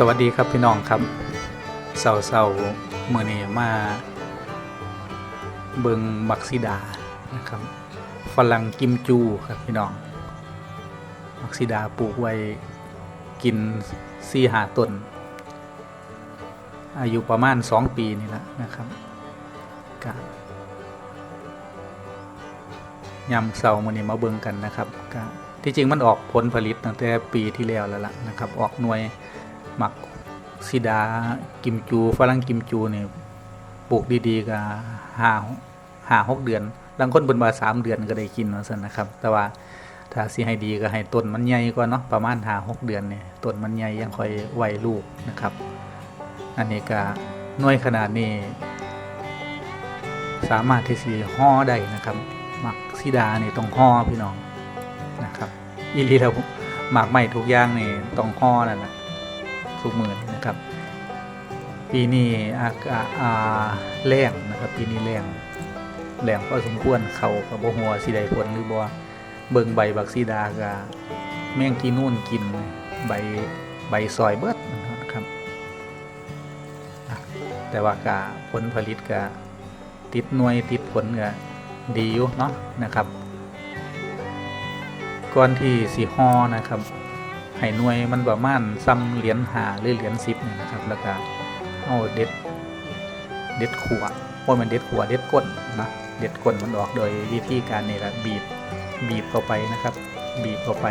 สวัสดีครับพี่น้องครับเสาเสาเมื่อนี้มา เบิงมักซิดานะครับฝรั่งกิมจูครับพี่น้องมักซิดาปลูกไว้กินซีหาต้นอายุประมาณ 2 ปีนี่แหละนะครับกยำเสามื่อนี้มาเบิงกันนะครับก็ที่จริงมันออกผลผลิตตั้งแต่ปีที่แล้วแล้วล่ะนะครับ ออกหน่วย หมักซิดากิมจูฝรั่งกิมจูเนี่ยปลูกดีๆก็ห้าห้าหกเดือนบางคนเป็นมาสามเดือนก็ได้กินว่าซั่นนะครับ แต่ว่าถ้าสิให้ดีก็ให้ต้นมันใหญ่กว่าเนาะประมาณห้าหกเดือนเนี่ยต้นมันใหญ่ยังค่อยไหวลูกนะครับ อันนี้ก็น่วยขนาดนี้ สามารถที่สิห่อได้นะครับหมักซิดาเนี่ต้องห่อพี่น้องนะครับอีลีแล้วหมักใหม่ทุกอย่างนี่ต้องห่อนั่นแหละ ทุกมือนะครับ ปีนี้อากาอ่าแรงนะครับ ปีนี้แรงแรงพอสมควรเขากับบ่หัวสีใดผลหรือบ่เบิ่งใบบักซีดากับแมงกีนู่นกินใบใบซอยเบิดนะครับ แต่ว่ากะผลผลิตกะติดหน่วยติดผลกะดีอยู่เนาะนะครับ ก่อนที่สีฮอนะครับ ให้หน่วยมันประมาณซ้ำเหรียญหาหรือเหรียญสิบนี่นะครับ แล้วก็เอาเด็ดเด็ดขวดเพราะมันเด็ดขวดเด็ดก้นนะเด็ดก้นมันออกโดยวิธีการนี่แหละบีบบีบเข้าไปนะครับ บีบเข้าไป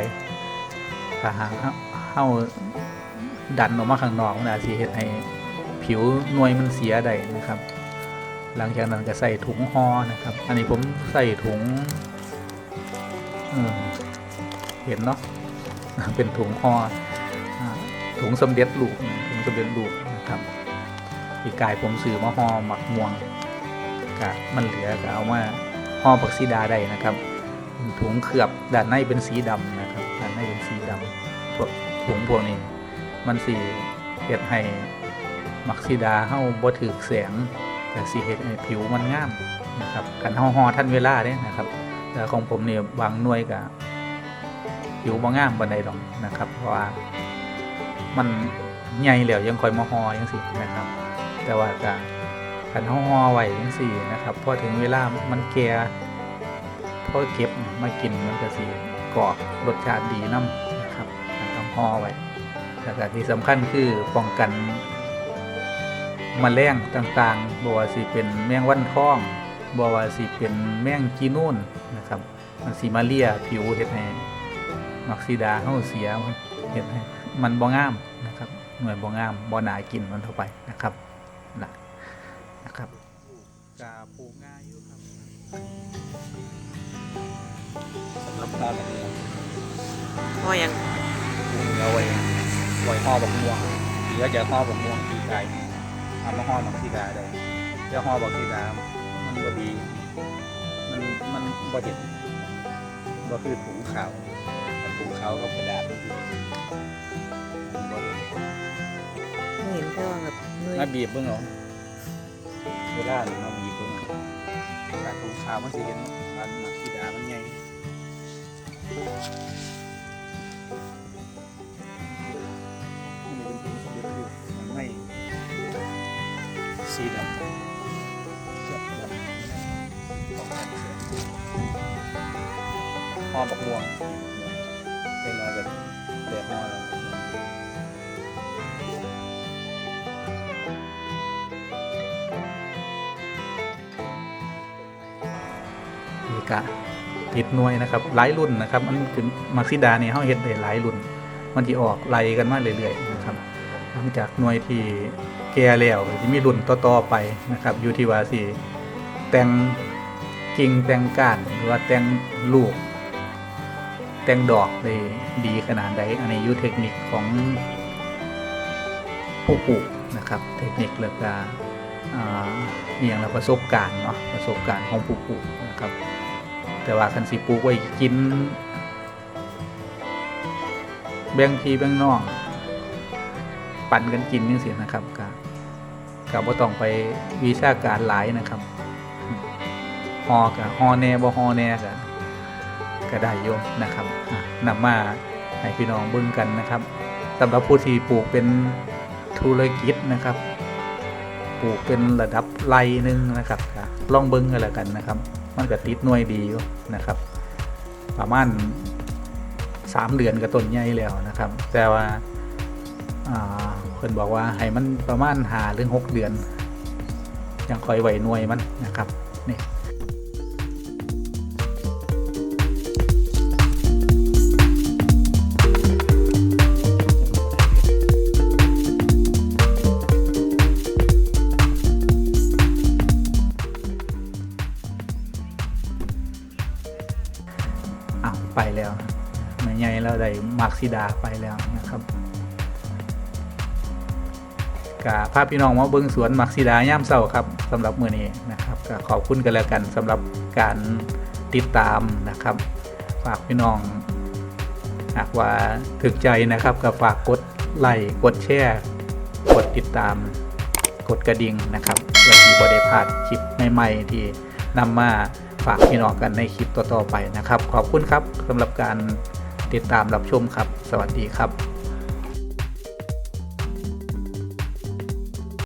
ถ้าหากเข้าดันออกมาข้างนอกมันอาจจะเห็นให้ผิวหน่วยมันเสียได้นะครับ หลังจากนั้นก็ใส่ถุงห่อนะครับ อันนี้ผมใส่ถุงเห็นเนาะ เป็นถุงห่อถุงสำเร็จรูปถุงสำเร็จรูปนะครับอีกกายผมซื้อมาห่อหมักม่วงกะมันเหลือก็เอามาห่อผักซีดาได้นะครับถุงเคลือบด้านในเป็นสีดำนะครับด้านในเป็นสีดำพวกถุงพวกนี้ มันสีเฮ็ดให้หมักซีดาเฮาบ่ถึกแสงแต่สีเฮ็ดให้ผิวมันงามนะครับกันเฮาห่อทันเวลาเด้นะครับแต่ของผมเนี่ยบางหน่วยก็ ผิวบ่งามบันไดดอกนะครับ เพราะว่ามันใหญ่แล้วยังคอยมาฮอยังสินะครับ แต่ว่าก็คันเฮาฮอไว้ยังสี่นะครับพอถึงเวลามันแก่พอเก็บมากินมันก็สิกรอบรสชาติดีน้ำนะครับต้องฮอไว้แล้วก็ที่สำคัญคือป้องกันมแมลงต่างๆบ่ว่าสิเป็นแมงวันทองบ่ว่าสิเป็นแมงจีนูนนะครับมันสิมาเลียผิวเฮ็ดให้ มักซีดาเฮาเสียมันเห็นไหมมันบ่งามนะครับหน่วยบ่งามบ่น่ากินมันเท่าไปนะครับนะนะครับกาปลูกง่ายอยู่ครับสำหรับตาแบบนี้พ่อยังปลูกเอาไว้ไว้ห่อบักม่วงหรือจะห่อบักม่วงปีกไก่เอามาห่อมักซีดาได้จะห่อบักซีดามันบ่ดี มันมันบ่เห็นบ่คือถุงขาว แต่ถุงขากับกระดาษมันบ่เห็นไม่เห็นพ่อแบบนุ้ยมาบีบเบิ่งเอาเวลานี่มาบีบเบิ่งเอาจากถุงขามันสิเห็นอันมักซีดามันใหญ่นี่เป็นถุงสำเร็จรูปมันไม่สีดำเสื้อดำของแสื้อห่อบักม่วง เป็นน้อยแบบเดี๋ยวห่อแล้วนี่กะติดหน่วยนะครับหลายรุ่นนะครับ มันคือมักซิดาเนี่ยเขาเห็นได้หลายรุ่น มันที่ออกไล่กันมาเรื่อยๆนะครับหลังจากหน่วยที่แก่แล้วจะมีรุ่นต่อๆไปนะครับอยู่ที่ว่าสิแต่งกิ่งแต่งก้านหรือว่าแต่งลูก แต่งดอกได้ดีขนาดใดอันนี้อยู่เทคนิคของผู้ปลูกนะครับ เทคนิคแล้วก็อ่าอย่างละประสบการณ์เนาะประสบการณ์ของผู้ปลูกนะครับ แต่ว่าคันสิปลูกไว้กิน แบ่งพี่แบ่งน้องปั่นกันกินนี่สินะครับกับกับว่าต้องไปวิชาการหลายนะครับฮอกับฮอแน่บ่ฮอแน่กับ ก็ได้โยมนะครับนำมาให้พี่น้องเบิ่งกันนะครับสำหรับผู้ที่ปลูกเป็นธุรกิจนะครับปลูกเป็นระดับไรหนึ่งนะครับก็ลองเบิ้งกันแล้วกันนะครับ มันก็ติดหน่วยดีอยู่นะครับ ประมาณสามเดือนก็ต้นใหญ่แล้วนะครับ แต่ว่าอ่าเพิ่นบอกว่าให้มันประมาณหาถึงหกเดือนยังคอยไหวหน่วยมันนะครับนี่ อ้าวไปแล้วไม่ใหญ่แล้วได้มาร์กซิดาไปแล้วนะครับกะภาพพี่น้องมาเบิ้งสวนมาร์กซิดาย่ามเศร้าครับสำหรับมือนี้นะครับก็ขอบคุณกันแล้วกันสำหรับการติดตามนะครับ ฝากพี่น้องหากว่าถึกใจนะครับก็ฝากกดไลค์กดแชร์กดติดตาม กดกระดิ่งนะครับเพื่อที่บ่ได้พลาดคลิปใหม่ๆที่นำมา ฝากพี่น้องกันในคลิปต่อๆไปนะครับ ขอบคุณครับสำหรับการติดตามรับชมครับ สวัสดีครับ